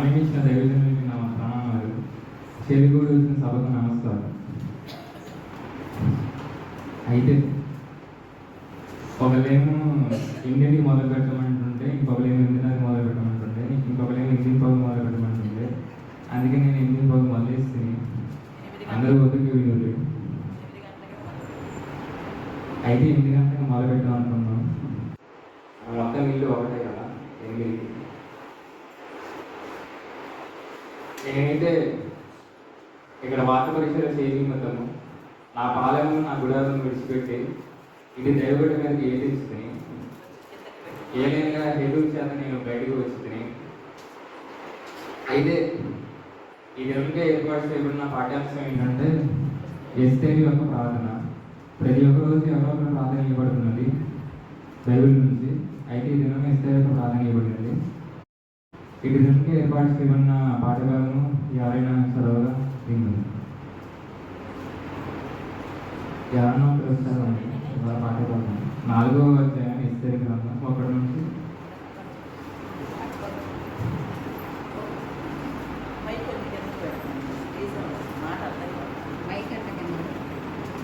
సమయం ఇచ్చిన దైవజనులకి నా ప్రణామాలు. చెలిగూడు వచ్చిన సభకు నమస్కారం. అయితే ఒకళ్ళేమో ఎనిమిదికి మొదలు పెట్టమని ఇంకొకళ్ళేమో ఎనిమిదిన్నరకి మొదలు పెట్టమంటుంటే ఇంకొకళ్ళేమో ఎనిమిది పగు మొదలు పెట్టమంటుంటే అందుకే నేను ఎనిమిది పగు మొదలేసి అందరూ ఒత్తికి వినులు అయితే ఎనిమిది గంటలకు మొదలు పెట్టాం అనుకున్నాం మొత్తం ఇల్లు ఒకటే కదా ఎనిమిదికి నేనైతే ఇక్కడ వార్త పరీక్షల నా పాలెము నా గుడాలను విడిచిపెట్టి ఇది దైవగడ్డ మీదకి ఏదించుకుని ఏదైనా హేతు చేత నేను బయటకు వచ్చుకుని అయితే ఇది దినంగా ఏర్పాటు చేయబడిన పాఠ్యాంశం ఏంటంటే ఎస్టేవి యొక్క ప్రార్థన. ప్రతి ఒక్క రోజు ఎవరో ప్రార్థన ఇవ్వబడుతున్నది బైబిల్ నుంచి అయితే ఈ దినం ఎస్టే యొక్క ప్రార్థన ఇవ్వబడినది ఈ దినంగా ఏర్పాటు చేయబడిన పాఠకాలను ఎవరైనా చదవగా ధ్యానం ఒకరు వస్తారండి వాళ్ళ నాలుగో అధ్యాయం ఎస్తేరి గ్రంథం ఒకటి నుంచి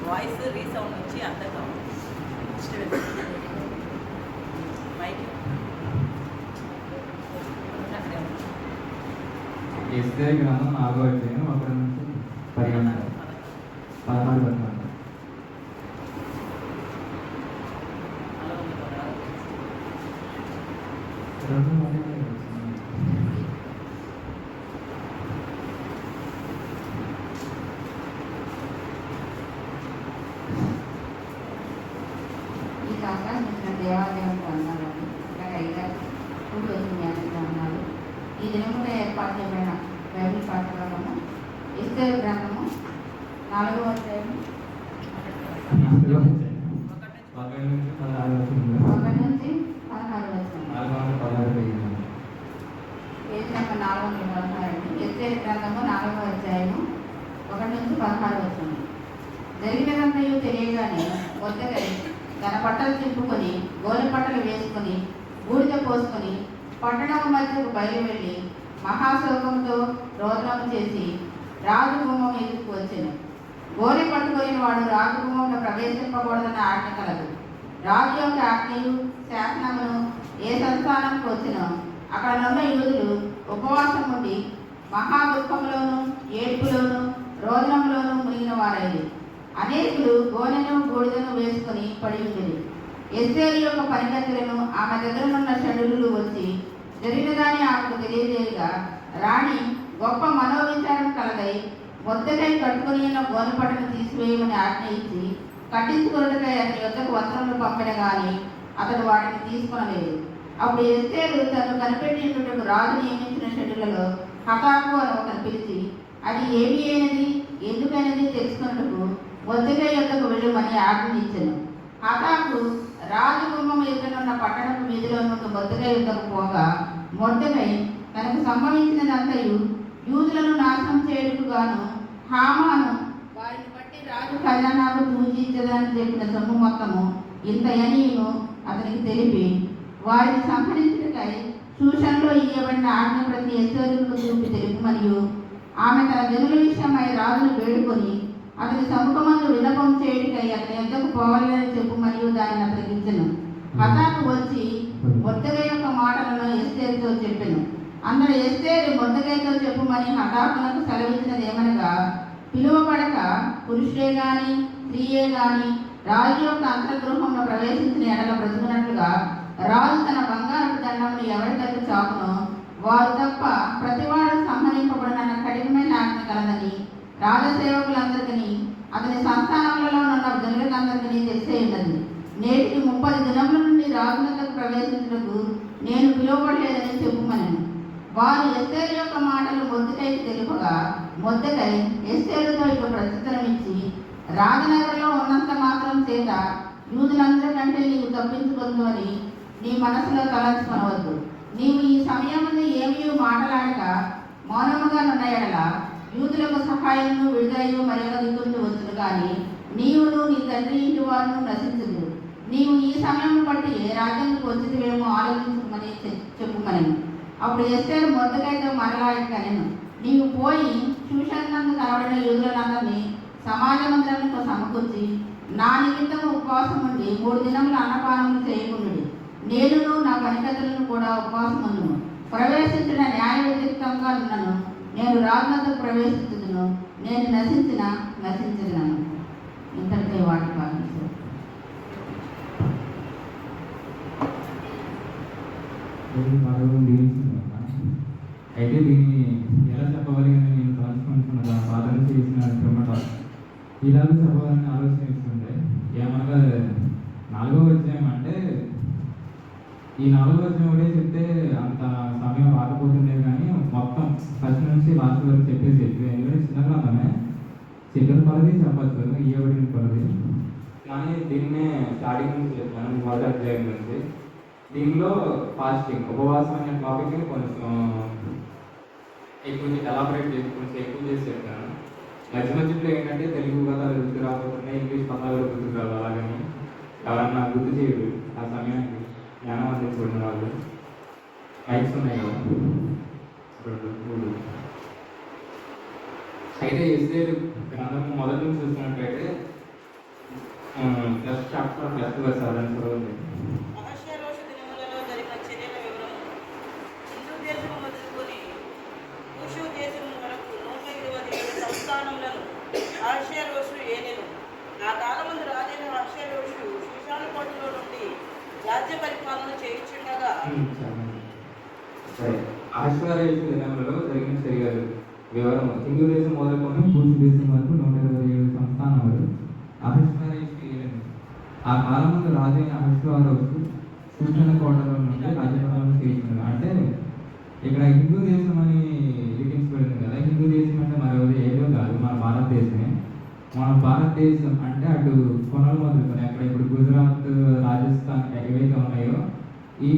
వాయిస్ రీసౌండ్ వచ్చి అర్థం కావు గ్రంథం నాలుగో అధ్యాయం ఒకటి నుంచి పదిహేను పదహారు పదహారు అలా ఉంది కదా. రెండు మొదలు వచ్చింది. ఈ అవకాశం ఇచ్చిన దేవాలయానికి వందనాలు ఇంకా అయ్యారు ఇప్పుడు వచ్చిన జ్ఞానికి వందనాలు ఈ దినములో ఏర్పాటు చేయబడిన బైబిల్ పాఠ్యక్రమము ఇస్తే గ్రంథము నాలుగవ నాలుగో అధ్యాయం ఒకటి నుంచి పదహారు వచ్చిన నాలుగు వందల నాలుగు వందల పదహారు అండి గ్రంథము నాలుగవ అధ్యాయము. ఒకటి నుంచి పదహారు వచ్చిన జరిగినదంతయు తెలియగానే మొత్తగా తన బట్టలు తిప్పుకొని గోనె పట్టలు వేసుకొని బూడిద పోసుకొని పట్టణం మధ్యకు బయలు వెళ్ళి మహాశోకంతో రోదనం చేసి రాజగుమ్మం ఎదుర్కు వచ్చాను. గోనె పట్టుకొని వాడు రాజగుమ్మంలో ప్రవేశింపకూడదన్న ఆజ్ఞ కలదు. రాజు యొక్క ఆజ్ఞలు శాసనమును ఏ సంస్థానంకు వచ్చినో అక్కడ ఉన్న యూదులు ఉపవాసం ఉండి మహా దుఃఖంలోను ఏడ్పులోను రోదనంలోను మునిగిన వారైంది అనేకులు గోనెను బూడిదను వేసుకొని పడి ఉండేది. ఎస్ఏల్ యొక్క పనిగతులను ఆమె దగ్గర ఉన్న షడులు వచ్చి జరిగినదాన్ని ఆమెకు తెలియజేయగా రాణి గొప్ప మనోవిచారం కలదై మొద్దకై కట్టుకుని ఉన్న గోనపటను తీసివేయమని ఆజ్ఞ ఇచ్చి కట్టించుకున్నట్టుకై అతని యొక్కకు వస్త్రములు పంపిన కానీ అతడు వాటిని తీసుకొనలేదు. అప్పుడు ఎస్ఏలు తను కనిపెట్టినటువంటి రాజు నియమించిన షెడ్యూలలో హతాకు అని ఒకరు పిలిచి అది ఏమి అయినది? ఎందుకైనది తెలుసుకున్నట్టుకు మొద్దకై యొక్కకు వెళ్ళమని ఆజ్ఞయించను హతాకు రాజగుమ్మం ఎదురున్న పట్టణపు మీదిలో నుండి మొద్దకై యొద్దకు పోగా మొద్దకై తనకు సంభవించినదంతయు యూదులను నాశనం చేయుటకు గాను హామాను వారిని బట్టి రాజు ఖజానాకు పూజించదని చెప్పిన సొమ్ము మొత్తము ఇంత అతనికి తెలిపి వారిని సంహరించుటకై సూచనలో ఇవ్వబడిన ఆజ్ఞ ప్రతి ఎస్వరులకు చూపి తెలుపు మరియు ఆమె తన జనుల విషయమై రాజును వేడుకొని అతని సముఖమందు విన్నపం చేయుటకై అతని ఎంతకు పోవాలని చెప్పు మరియు దానిని అప్పగించను. హఠాత్తు హతాకు వచ్చి బొత్తగై యొక్క మాటలను ఎస్తేరుతో చెప్పాను. అందరు ఎస్తేరు మొత్తగైతో చెప్పుమని హఠాత్తునకు సెలవిచ్చినది ఏమనగా పిలువబడక పురుషుడే గాని స్త్రీయే గాని రాజు యొక్క అంతర్గృహంలో ప్రవేశించిన ఎడల బ్రతుకున్నట్లుగా రాజు తన బంగారు దండమును ఎవరి దగ్గర చాకునో వారు తప్ప ప్రతివాడు సంహరింపబడిన కఠినమైన ఆజ్ఞ కలదని రాజసేవకులందరికీ అతని సంస్థానములలో ఉన్న జనులందరికీ తెలిసే ఉన్నది నేటికి ముప్పై దినముల నుండి రాజులకు ప్రవేశించుటకు నేను పిలువబడలేదని చెప్పుమనను. వారు ఎస్తేరు యొక్క మాటలు మొద్దకైకి తెలుపగా మొద్దకై ఎస్తేరుతో ఇక ప్రత్యుత్తరం ఇచ్చి రాజనగరంలో ఉన్నంత మాత్రం చేత యూదులందరికంటే నీవు తప్పించుకుందు అని నీ మనసులో తలంచుకొనవద్దు. నీవు ఈ సమయంలో ఏమీ మాటలాడక మౌనముగా నున్న యూదులకు సహాయము విడుదలయు మరొక దిక్కుంటూ వచ్చును కానీ నీవును నీ తండ్రి ఇంటి వారును నశించదు నీవు ఈ సమయం బట్టి ఏ రాజ్యానికి వచ్చిదివేమో ఆలోచించమని చె- చెప్పుమని అప్పుడు ఎస్తేరు మొదలైతే మరలా ఇట్లనెను నీవు పోయి చూషన్నందు కనబడిన యూదులందరినీ సమాజ మందిరానికి సమకూర్చి నా నిమిత్తము ఉపవాసం ఉండి మూడు దినములు అన్నపానములు చేయకుండా నేనును నా పనికథలను కూడా ఉపవాసం ఉండును ప్రవేశించిన న్యాయ వ్యతిరేకంగా ఉన్నను. నేను రాజునందు ప్రవేశించను నేను నశించిన నశించదును ఇంతటితో వాటి భావించు అయితే దీన్ని ఎలా చెప్పవాలి అని నేను తలుచుకుంటున్నాను. ఆ సాధన చేసిన క్రమట ఇలాగ చెప్పాలని ఆలోచన ఇస్తుండే ఏమనగా నాలుగో అధ్యాయం అంటే ఈ నాలుగో అధ్యాయం ఒకటే చెప్తే అంత సమయం రాకపోతుండే కానీ మొత్తం ఫస్ట్ నుంచి లాస్ట్ వరకు చెప్పేసి చెప్పి ఎందుకంటే చిన్న గ్రంథమే చెప్పిన పలది చెప్పచ్చు. ఇవ్వబడిన పలది కానీ దీన్నే స్టార్టింగ్ నుంచి చెప్పాను మొదటి అధ్యాయం నుంచి. దీనిలో ఫాస్టింగ్ ఉపవాసం అనే టాపిక్ని కొంచెం ఎక్కువ ఎలాబరేట్ చేసి కొంచెం ఎక్కువ చేసి చెప్పాను మధ్య మధ్యలో ఏంటంటే తెలుగు పదాలు గుర్తు రాకపోతున్నాయి ఇంగ్లీష్ పదాలు గుర్తు రావు. అలాగని ఎవరన్నా గుర్తు చేయరు. ఆ సమయానికి జ్ఞానం అందించబడిన వాళ్ళు మైక్స్ ఉన్నాయి కదా రెండు మూడు. అయితే ఎస్ఏ గ్రంథం మొదటి నుంచి చూసినట్టయితే ఫస్ట్ చాప్టర్ ఫస్ట్ వర్స్ అదని చదవండి మహర్షరోష ఆ కాలమందు రాజైన హర్షరోషు శ్మశాన కోటలో రాజ్య పరిపాలన చేయుచుండగా సరే ఆశ్వర్యేషు జరిగిన చర్యలు వివరము. హిందూ దేశం మొదలుకొని పూర్తి దేశం వరకు నూట ఇరవై ఏడు సంస్థానాలు అహస్వరేష్ ఏలిన ఆ కాలమందు రాజైన అహశ్వరోషు సూచన కోటలో నుండి రాజ్యపాలన చేయించారు. అంటే ఇక్కడ హిందూ దేశం అని లిఖించబడింది కదా. హిందూ దేశం అంటే మరి ఏదో కాదు. మన భారతదేశం. మన భారతదేశం అంటే అటు కొనలు మొదలుకొని అక్కడ ఇప్పుడు గుజరాత్ రాజస్థాన్ ఏవైతే ఉన్నాయో ఈ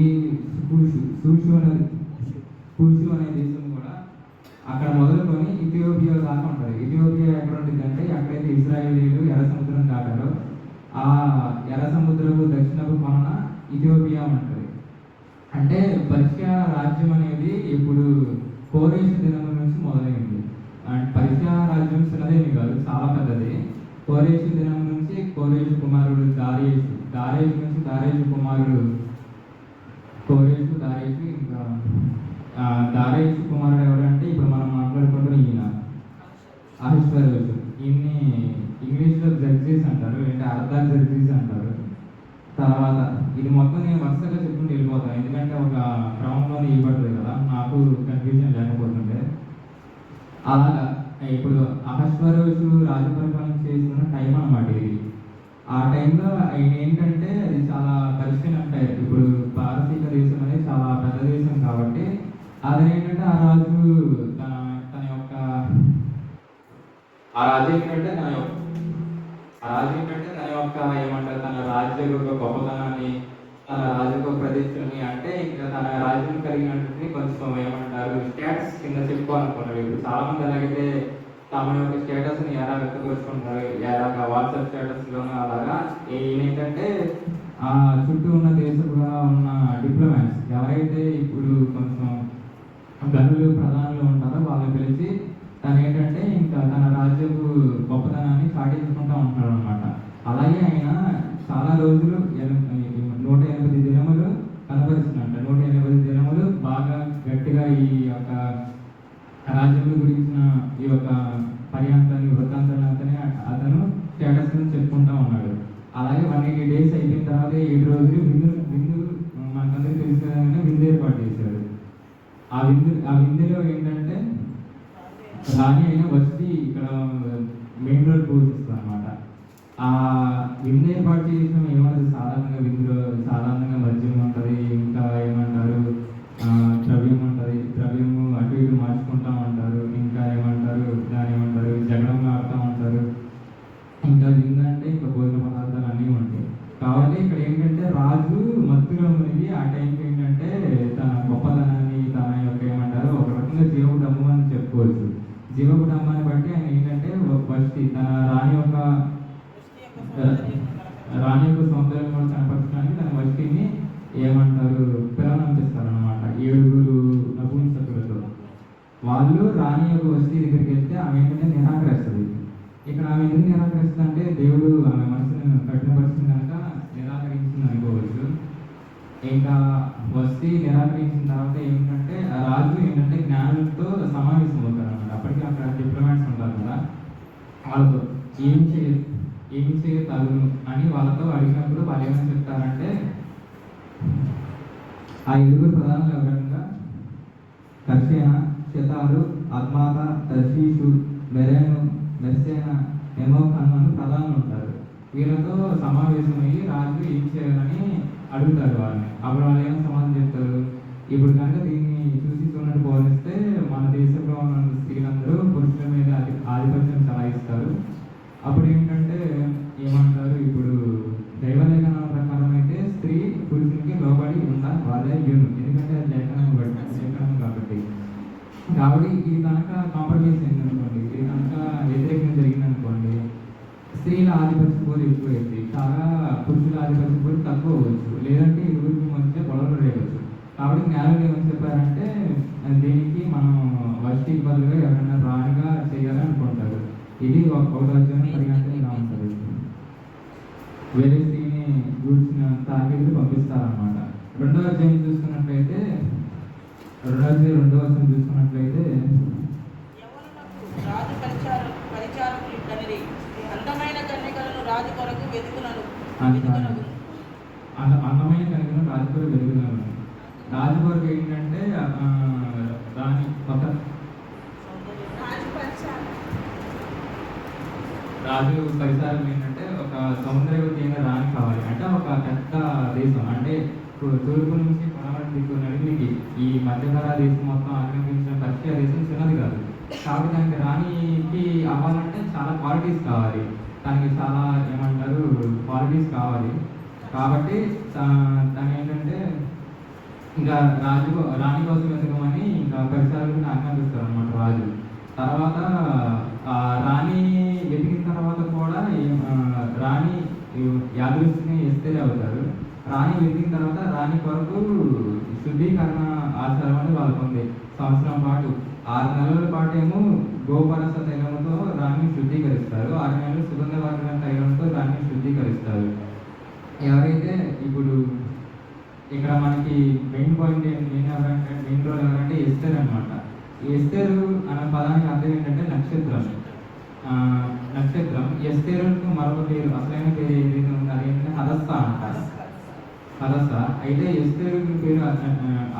సూషు సూషు అనే సూషు అనే దేశం కూడా అక్కడ మొదలుకొని ఇథియోపియా దాకా ఉంటుంది. ఇథియోపియా ఎక్కడ ఉంటుంది అంటే ఎక్కడైతే ఇస్రాయేలీలు ఎర్ర సముద్రం దాటారో ఆ ఎర్ర సముద్రపు దక్షిణపు కొన ఇథియోపియా ఉంటుంది. అంటే పర్షియా రాజ్యం అనేది ఇప్పుడు కోరేషు దినం నుంచి మొదలైంది అండ్ పర్షియా రాజ్యం చిన్నదేమి కాదు చాలా పెద్దది కోరేషు దినం నుంచి కోరేషు కుమారుడు దారేషు దారేషు నుంచి దారేషు కుమారుడు కోరేషు దారేషు ఇంకా ఆ, దారేషు కుమారుడు ఎవరంటే ఇప్పుడు మనం మాట్లాడుకుంటున్న ఈయన. అహిశ్వరోజు ఈయన్ని ఇంగ్లీష్లో జడ్జీస్ అంటారు అంటే అర్థాలు జడ్జీస్ అంటారు. తర్వాత ఇది మొత్తం నేను వరుసగా చెప్పుకుంటూ వెళ్ళిపోతాను ఎందుకంటే ఒక క్రమంలోనే ఇవ్వట్లేదు కదా. నాకు కన్ఫ్యూజన్ లేకపోతుండే అలాగా. ఇప్పుడు అహస్వరోజు రాజపరిపాలన చేసిన టైం అనమాట ఇది. ఆ టైంలో ఆయన ఏంటంటే అది చాలా కలిసిన అంటే ఇప్పుడు పారసీక దేశం అనేది చాలా పెద్ద దేశం కాబట్టి అది ఏంటంటే ఆ రాజు తన తన యొక్క ఆ రాజు ఏంటంటే తన యొక్క ఆ రాజు ఏంటంటే తన యొక్క ఏమంటారు తన రాజ్య యొక్క గొప్పతనాన్ని తన రాజుక ప్రదేశాన్ని అంటే ఇంకా తన రాజ్యం కలిగినటువంటి కొంచెం ఏమంటారు స్టేటస్ కింద చెప్పుకోవాలనుకున్నారు ఇప్పుడు చాలా మంది ఎలాగైతే తమ యొక్క స్టేటస్ని ఎలా వ్యక్తపరుచుకుంటారు ఎలాగా వాట్సాప్ స్టేటస్లోనూ అలాగా? ఏంటంటే ఆ చుట్టూ ఉన్న దేశంలో ఉన్న డిప్లొమాట్స్ ఎవరైతే ఇప్పుడు కొంచెం గనులు ప్రధానులు ఉంటారో వాళ్ళని పిలిచి తను ఏంటంటే ఇంకా తన రాజ్యపు గొప్పతనాన్ని చాటించుకుంటా ఉంటాడు అనమాట అలాగే ఆయన చాలా రోజులు నూట ఎనిమిది దినములు కనపరుస్తున్నట్ట నూట ఎనిమిది దినములు బాగా గట్టిగా ఈ యొక్క రాజ్యముల గురించిన ఈ యొక్క పర్యాంతాన్ని వృత్తాంతాన్ని అతను స్టేటస్ని చెప్పుకుంటా ఉన్నాడు అలాగే డేస్ అయిపోయిన తర్వాత ఏడు రోజులు విందు విందు మనకందరికీ తెలుసు కదా విందు ఏర్పాటు చేశాడు. ఆ విందు ఆ విందులో ఏంటంటే రాణి అయిన వచ్చి ఇక్కడ మెయిన్ రోడ్ పూజిస్తుంది అనమాట ఆ విందు ఏర్పాటు చేసిన ఏమంటారు? సాధారణంగా విందులో సాధారణంగా మద్యం ఉంటుంది ఇంకా ఏమంటారు? ద్రవ్యం ఉంటుంది ద్రవ్యము అటు ఇటు మార్చుకుంటాం ఉంటారు ఇంకా ఏమంటారు దాని ఏమంటారు జగడం ఆడుతూ ఉంటారు ఇంకా విందు అంటే ఇంకా భోజన పదార్థాలు అన్నీ ఉంటాయి ఎందుకంటే రాజు మత్తులో మునిగి ఆ టైంకి ఏంటంటే తన గొప్పతనాన్ని తన యొక్క ఏమంటారు ఒక రకంగా జీవకుడమ్ము అని చెప్పుకోవచ్చు. జీవకుడమ్మాన్ని బట్టి ఆయన ఏంటంటే ఫస్ట్ తన రాణి యొక్క రాణి యొక్క సౌందర్యం కూడా కనపరచడానికి తన వష్టిని ఏమంటారు పిలవనంపిస్తారు అనమాట ఏడుగురు నపుంసకులతో. వాళ్ళు రాణి యొక్క వస్తీ దగ్గరికి వెళ్తే ఆమె ఏంటంటే నిరాకరిస్తుంది. ఇక్కడ ఆమె ఎందుకు నిరాకరిస్తుంది అంటే దేవుడు ఆమె మనసును కఠినపరిచింది కనుక నిరాకరించింది అనుకోవచ్చు. ఇంకా వస్తీ నిరాకరించిన తర్వాత ఏంటంటే ఆ రాజు ఏంటంటే జ్ఞానులతో సమావేశం అవుతారు అనమాట అప్పటికి అక్కడ డిప్లొమాట్స్ ఉంటారు కదా. వాళ్ళతో ఏం చేయ ఏం చేయగలను అని వాళ్ళతో అడిగినప్పుడు వాళ్ళు ఏమని చెప్తారంటే ఆ ఏడుగురు ప్రధానులు ఎవరంగా కర్షేన శతారు అద్మాత దర్శీషు మెరేను దర్శన ఎమోఖాన్ అని ప్రధానులు ఉంటారు. వీళ్ళతో సమావేశమయ్యి రాజు ఏం చేయాలని అడుగుతారు వాళ్ళని. అప్పుడు వాళ్ళు ఏమైనా సమాధానం చెప్తారు? ఇప్పుడు కనుక దీన్ని చూసి చూడట్టు బోధిస్తే మన దేశంలో ఉన్న స్త్రీలందరూ పురుషుల మీద ఆధిపత్యం చలాయిస్తారు. అప్పుడు ఏంటంటే ఏమంటారు? ఇప్పుడు దైవలేఖనాల ప్రకారం అయితే స్త్రీ పురుషునికి లోబడి ఉండాలి వాళ్ళే యూను ఎందుకంటే అది లేఖనం లేఖనం కాబట్టి. కాబట్టి ఇది కనుక కాంప్రమైజ్ ఏంటంటే వ్యతిరేకం జరిగిందనుకోండి స్త్రీల ఆధిపత్య పోరు ఎక్కువైంది చాలా పురుషుల ఆధిపత్య పోరు తక్కువ అవ్వచ్చు. లేదంటే ఇరువురికి మధ్య గొడవలు రేయవచ్చు కాబట్టి న్యాయం ఏమని చెప్పారంటే దీనికి మనం వష్టికి బదులుగా ఎవరైనా రాణిగా చేయాలని అనుకుంటారు. ఇది ఒక ఒక అధ్యాయం పరిగణించడం ఇలా ఉంటుంది వేరే స్త్రీని గూర్చిన తాకిడికి పంపిస్తారనమాట రెండో అధ్యాయం చూసుకున్నట్లయితే రెండో అధ్యాయం రెండో అధ్యాయం చూసుకున్నట్లయితే రాజు కొరకు వెతుకునను. వెతుకునగు అంద అందమైన కనుక రాజుగారు వెలుగుతున్నారు రాజుగారికి ఏంటంటే దాని ఒక రాజు పరిసరాలు ఏంటంటే ఒక సౌందర్యవతి అయిన రాణి కావాలి. అంటే ఒక పెద్ద దేశం. అంటే తూర్పు నుంచి పడమటి దిక్కు నడిమికి ఈ మధ్యధరా దేశం మొత్తం ఆక్రమించిన పర్షియా దేశం చిన్నది కాదు. కాబట్టి దానికి రాణికి అవ్వాలంటే చాలా క్వాలిటీస్ కావాలి. దానికి చాలా ఏమంటారు క్వాలిటీస్ కావాలి. కాబట్టి తను ఏంటంటే ఇంకా రాజు రాణి కోసం వెతకమని ఇంకా పరిసరాలకు ఆజ్ఞాపిస్తారు అనమాట రాజు. తర్వాత రాణి వెతికిన తర్వాత కూడా రాణి యాదృష్టిని ఎస్తే అవుతారు. రాణి వెతికిన తర్వాత రాణి కొరకు శుద్ధీకరణ ఆచారం అని వాళ్ళకు ఉంది. సంవత్సరం పాటు. ఆరు నెలల పాటు ఏమో గోపరస తైలంతో రాణిని శుద్ధీకరిస్తారు. ఆరు నెలలు సుగంధవర్ణ తైలంతో రాణిని శుద్ధీకరిస్తారు. ఎవరైతే ఇప్పుడు ఇక్కడ మనకి మెయిన్ పాయింట్ మెయిన్ ఎవరంటే మెయిన్ రోల్ ఎవరంటే ఎస్తేర్ అనమాట ఎస్తేరు అనే పదానికి అర్థం ఏంటంటే నక్షత్రం. నక్షత్రం. ఎస్తేరుకు మరొక పేరు అసలైన పేరు ఏదైతే ఉందో అదేంటంటే హదస్థ అంటారు. అంటారు సార్ అయితే ఎస్తేరుకి పేరు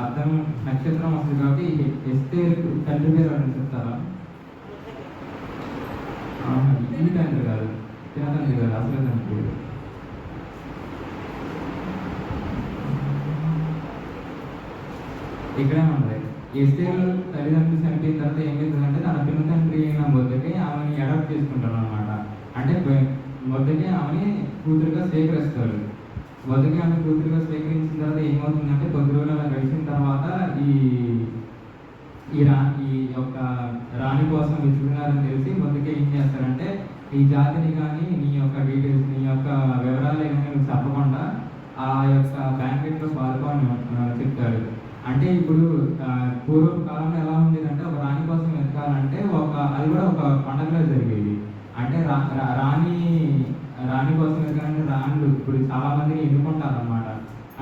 అర్థం నక్షత్రం వస్తుంది కాబట్టి ఎస్తేరు తండ్రి పేరు అని చెప్తారా? ఈ తండ్రి కాదు. తండ్రి కాదు అసలు తండ్రి పేరు. ఇక్కడే ఉంది. ఎస్తేరు తల్లిదండ్రులు చనిపోయిన తర్వాత ఏం చేస్తుందంటే తన పిల్ల తండ్రి అయిన మొదటి ఆమెని అడాప్ట్ చేసుకుంటాడు అనమాట అంటే మొదటి ఆమెని కూతురుగా స్వీకరిస్తాడు మొదటి ఆమె కూతురుగా స్వీకరించిన తర్వాత ఏమవుతుందంటే కొద్ది రోజులు అలా గడిచిన తర్వాత ఈ ఈ రా ఈ యొక్క రాణి కోసం వెతుకున్నారని తెలిసి మొదటికే ఏం చేస్తారంటే ఈ జాతిని కానీ నీ యొక్క డీటెయిల్స్ నీ యొక్క వివరాలు ఏమైనా నువ్వు చెప్పకుండా ఆ యొక్క బ్యాంకెట్లో పాల్గొని చెప్తాడు. అంటే ఇప్పుడు పూర్వకాలంలో కాలంలో ఎలా ఉండేదంటే ఒక రాణి కోసం వెతకాలంటే ఒక అది కూడా ఒక పండగలో జరిగేది అంటే రా రా- రాణి రాణి కోసం వెతకాలంటే రాణులు ఇప్పుడు చాలా మందిని ఎన్నుకుంటారు అనమాట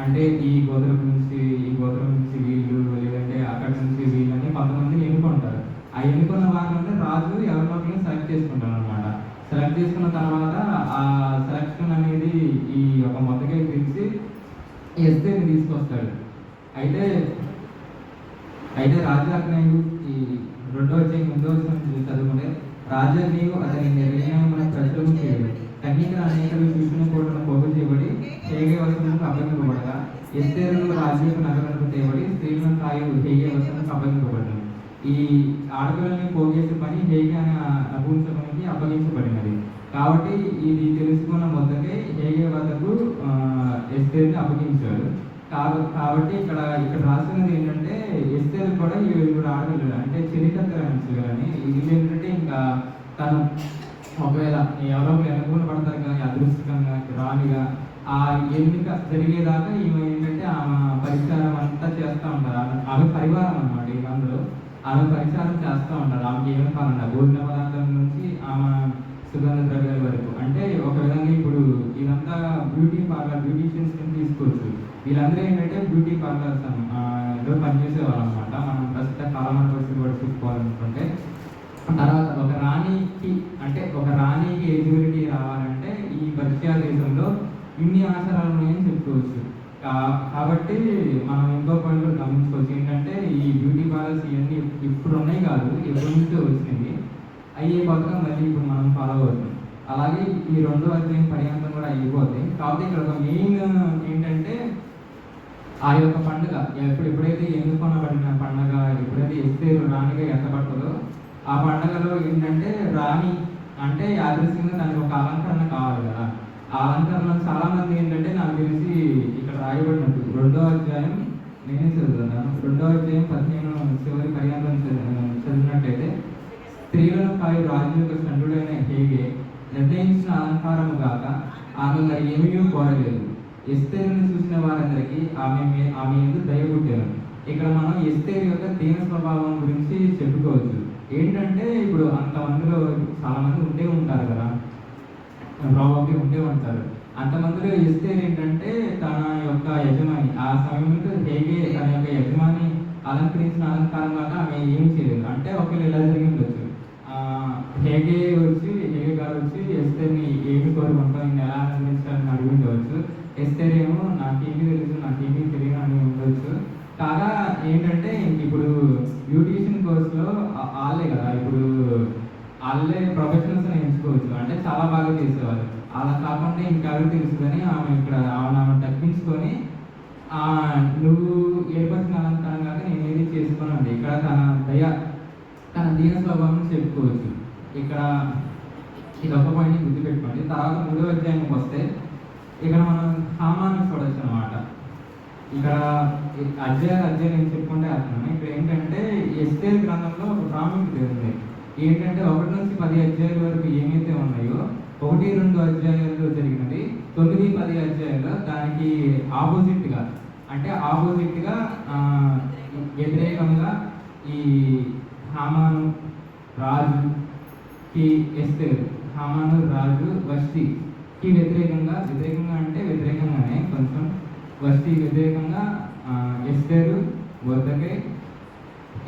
అంటే ఈ గోత్రం నుంచి ఈ గోత్రం నుంచి వీళ్ళు లేదంటే అక్కడి నుంచి వీళ్ళని కొంతమందిని ఎన్నుకుంటారు. ఆ ఎన్నుకున్న వారిని రాజు ఎవరినొకరిని సెలెక్ట్ చేసుకుంటారు అనమాట సెలెక్ట్ చేసుకున్న తర్వాత ఆ సెలెక్షన్ అనేది ఈ ఒక మొదటిగా తెలిసి ఎస్తేని తీసుకొస్తాడు. అయితే అయితే రాజాజ్ఞయు ఈ రెండో వచ్చే ముందో వచ్చిన చదువుకుంటే రాజాజ్ఞయు అతని నిర్ణయం ప్రజలు చేయడు అనేక శిష్యుని కూడా పోగు చేయబడి హేగే వసనకు అప్పగింపబడగా ఎస్తేరును రాజుకు నగరకు తేబడి స్త్రీలను తాయి హేగే వసనకు అప్పగింపబడ్డాను ఈ ఆడపిల్లల్ని పోగేసే పని హేగే అనే నపుంసకునికి అప్పగించబడినది. కాబట్టి ఇది తెలుసుకున్న మొదటే హేగే వద్దకు ఎస్తేర్ని అప్పగించాడు కాబట్టి ఇక్కడ ఇక్కడ రాసినది ఏంటంటే ఎస్తేర్ కూడా ఈ ఆడపిల్లలు అంటే చరిత్ర చరిత్రని ఇది ఏంటంటే ఇంకా తను ఒకవేళ ఎవరో ఒకరు అనుకూల పడతారు కానీ అదృష్టంగా ఆ ఎన్నిక జరిగేదాకా ఈమె ఏంటంటే ఆమె పరిచారం అంతా చేస్తూ ఉంటారు. ఆమె పరివారం అన్నమాట ఈ అందులో ఆమె పరిచారం చేస్తూ ఉంటారు. ఆమెకి ఏమేమి కావాలన్నా భోజన పదార్థం నుంచి ఆమె సుగంధ ద్రవ్యాల వరకు. అంటే ఒక విధంగా ఇప్పుడు ఇదంతా బ్యూటీ పార్లర్ బ్యూటీషియన్స్ కింద తీసుకోవచ్చు. వీళ్ళందరూ ఏంటంటే బ్యూటీ పార్లర్స్ ఏదో పనిచేసేవాళ్ళు అనమాట మనం ప్రస్తుత కాలం పరిస్థితి కూడా చూసుకోవాలనుకుంటే. తర్వాత అంటే ఒక రాణికి ఎలిజిబిలిటీ రావాలంటే ఈ పర్షియా దేశంలో ఇన్ని అవసరాలు ఉన్నాయని చెప్పుకోవచ్చు. కాబట్టి మనం ఇంకో పాయింట్ గమనించుకోవచ్చు. ఏంటంటే ఈ బ్యూటీ పార్లర్స్ ఇవన్నీ ఇప్పుడు ఉన్నాయి కాదు ఎప్పటి నుంచో వచ్చింది అయ్యే కొత్తగా మళ్ళీ ఇప్పుడు మనం ఫాలో అవుతాం. అలాగే ఈ రెండో అధ్యయనం పర్యాంతం కూడా అయిపోతుంది కాబట్టి ఇక్కడ ఒక మెయిన్ ఏంటంటే ఆ యొక్క పండుగ ఎప్పుడు ఎప్పుడైతే ఎందుకు కొనబడిన పండుగ ఎప్పుడైతే ఇస్తే రాణిగా ఎత్తబడుతుందో ఆ పండుగలో ఏంటంటే రాణి అంటే యాదృశ్యంగా దానికి ఒక అలంకరణ కావాలి కదా. ఆ అలంకరణ చాలా మంది ఏంటంటే నాకు తెలిసి ఇక్కడ రాయబడినట్టు రెండో అధ్యాయం నేనే చదువుతున్నాను. రెండో అధ్యాయం పదిహేను చివరి పర్యాంతం చదివినట్టయితే స్త్రీలను పై రాజు యొక్క సండుడైన హేగే నిర్ణయించిన అలంకారము కాక ఆమె మరి ఏమీ కోరలేదు. ఎస్తేరుని చూసిన వారందరికీ ఆమె ఆమె ఎందుకు దయపుట్టారు ఇక్కడ మనం ఎస్తేరు యొక్క దీన స్వభావం గురించి చెప్పుకోవచ్చు. ఏంటంటే ఇప్పుడు అంతమందిలో చాలామంది ఉండే ఉంటారు కదా. ప్రాబబ్లీ ఉండే ఉంటారు. అంతమందిలో ఇస్తే ఏంటంటే తన యొక్క యజమాని ఆ సమయంలో హేగే తన యొక్క యజమాని అలంకరించిన అలంకారం కాక ఆమె ఏం చేయలేదు. అంటే ఒకవేళ ఇలా జరిగి ఉండొచ్చు. హేగే వచ్చి హేగే గారు వచ్చి ఎస్తేని ఏమి కోరుకుంటాం నేను ఎలా అలంకరించాలని అడిగి ఉండవచ్చు. ఎస్తేర్ నాకేమీ తెలుసు నాకేమీ తెలియదు అని ఉండొచ్చు. కాగా ఏంటంటే ఇప్పుడు బ్యూటీషియన్ కోర్సులో వాళ్ళే కదా ఇప్పుడు వాళ్ళే ప్రొఫెషనల్స్ ఎంచుకోవచ్చు. అంటే చాలా బాగా చేసేవారు అలా కాకుండా ఇంకెవరు తెలుసుకొని ఆమె ఇక్కడ ఆమె ఆమె తప్పించుకొని ఆ, నువ్వు ఏర్పరిచిన అలంకారం కాక నేను ఏది చేసుకున్నాను ఇక్కడ తన దయ తన దీన స్వభావం చెప్పుకోవచ్చు. ఇక్కడ ఇది ఒక పాయింట్ గుర్తుపెట్టుకోండి. తర్వాత మూడో అధ్యాయంకి వస్తే ఇక్కడ మనం హామాన్ని చూడొచ్చు అనమాట ఇక్కడ అధ్యయన అధ్యాయ ఏం చెప్పుకుంటే అర్థం. ఇక్కడ ఏంటంటే ఎస్టేల్ గ్రంథంలో ఒక ప్రాముఖ్యత ఉంది. ఏంటంటే ఒకటి నుంచి పది అధ్యాయుల వరకు ఏమైతే ఉన్నాయో ఒకటి రెండు అధ్యాయాల్లో జరిగినది తొమ్మిది పది అధ్యాయాల్లో దానికి ఆపోజిట్గా అంటే ఆపోజిట్గా వ్యతిరేకంగా ఈ హామాను రాజు కి ఎస్తేరు హామాను రాజు వస్తికి వ్యతిరేకంగా వ్యతిరేకంగా అంటే వ్యతిరేకంగానే కొంచెం వస్తీ వ్యతిరేకంగా ఆ, ఎస్తేరు వద్దకే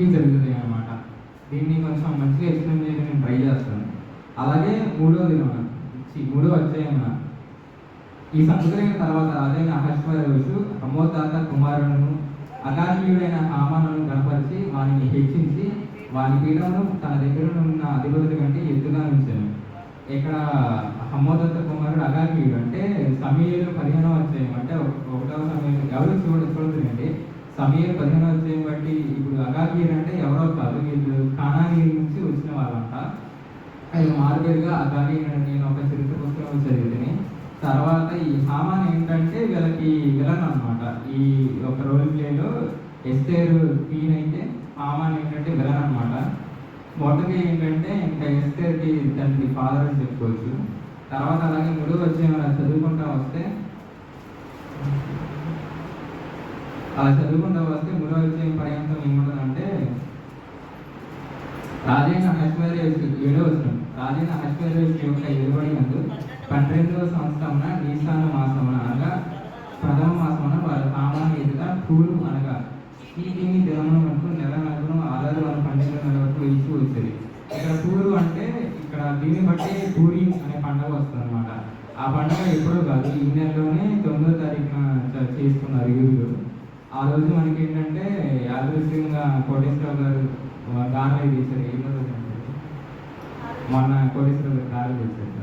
జరుగుతుంది అన్నమాట దీన్ని కొంచెం మంచిగా ఎక్స్ప్లెయిన్ చేయడం నేను ట్రై చేస్తాను. అలాగే మూడో దినమున మూడో అధ్యాయమున ఈ సంస్కరణ తర్వాత రాజైన అహశ్వరోషు అమోతాత కుమారులను అకార్మీయుడైన హామానులను కనపరిచి వారిని హెచ్చించి వారి పీఠంలో తన దగ్గర ఉన్న అధిపతుల కంటే ఎత్తుగా ఉంచాను ఇక్కడ హమోదత్త కుమారుడు అగార్మీయుడు అంటే సమీయులు పదిహేనవ అధ్యాయం. అంటే ఒక- ఒకటవ సమయం. ఎవరు చూడ చూడదులండి సమీయులు పదిహేనవ అధ్యాయం బట్టి ఇప్పుడు అగార్మీయుడు అంటే ఎవరో కాదు. వీళ్ళు కానానీ నుంచి వచ్చిన వాళ్ళంట. అది మారుపేరుగా అగారి నేను ఒక చరిత్ర పుస్తకం చదివితే తర్వాత ఈ హామాన్ ఏంటంటే వీళ్ళకి విలన్ అనమాట ఈ ఒక రోల్ ప్లేలో ఎస్తేరు క్వీన్ అయితే హామాన్ ఏంటంటే విలన్ అనమాట మొదటి ఏంటంటే ఇంకా ఎస్తేర్కి తండ్రి ఫాదర్ అని చెప్పుకోవచ్చు. తర్వాత అలాగే మూడో వచ్చే అలా చదువుకుంటా వస్తే అలా చదువుకుంటా వస్తే మూడో వచ్చే పర్యంతం ఏముంటుందంటే రాజైన అహశ్వర్యసు ఏడో వచ్చిన రాజైన అహశ్వర్యసు యొక్క ఎదుబడి నందు పన్నెండవ సంవత్సరమున నీసాన మాసమున అనగా ప్రథమ మాసమున వారు హామాను ఎదుట పూలు అనగా చీటిని దినమును వరకు నెల నలుగును ఆధారు వారు పండుగ నెల వరకు ఇచ్చి వచ్చేది. ఇక్కడ పూలు అంటే ఇక్కడ దీన్ని బట్టి పూరి అనే పండుగ వస్తుంది అనమాట ఆ పండుగ ఎప్పుడో కాదు ఈ నెలలోనే తొమ్మిదో తారీఖున చేసుకున్నారు యూదులు. ఆ రోజు మనకి ఏంటంటే యాదృశ్యంగా కోటేశ్వరరావు గారు గారెలు తీశారు. ఏ రోజు మొన్న కోటేశ్వరరావు గారు గారెలు చేశారు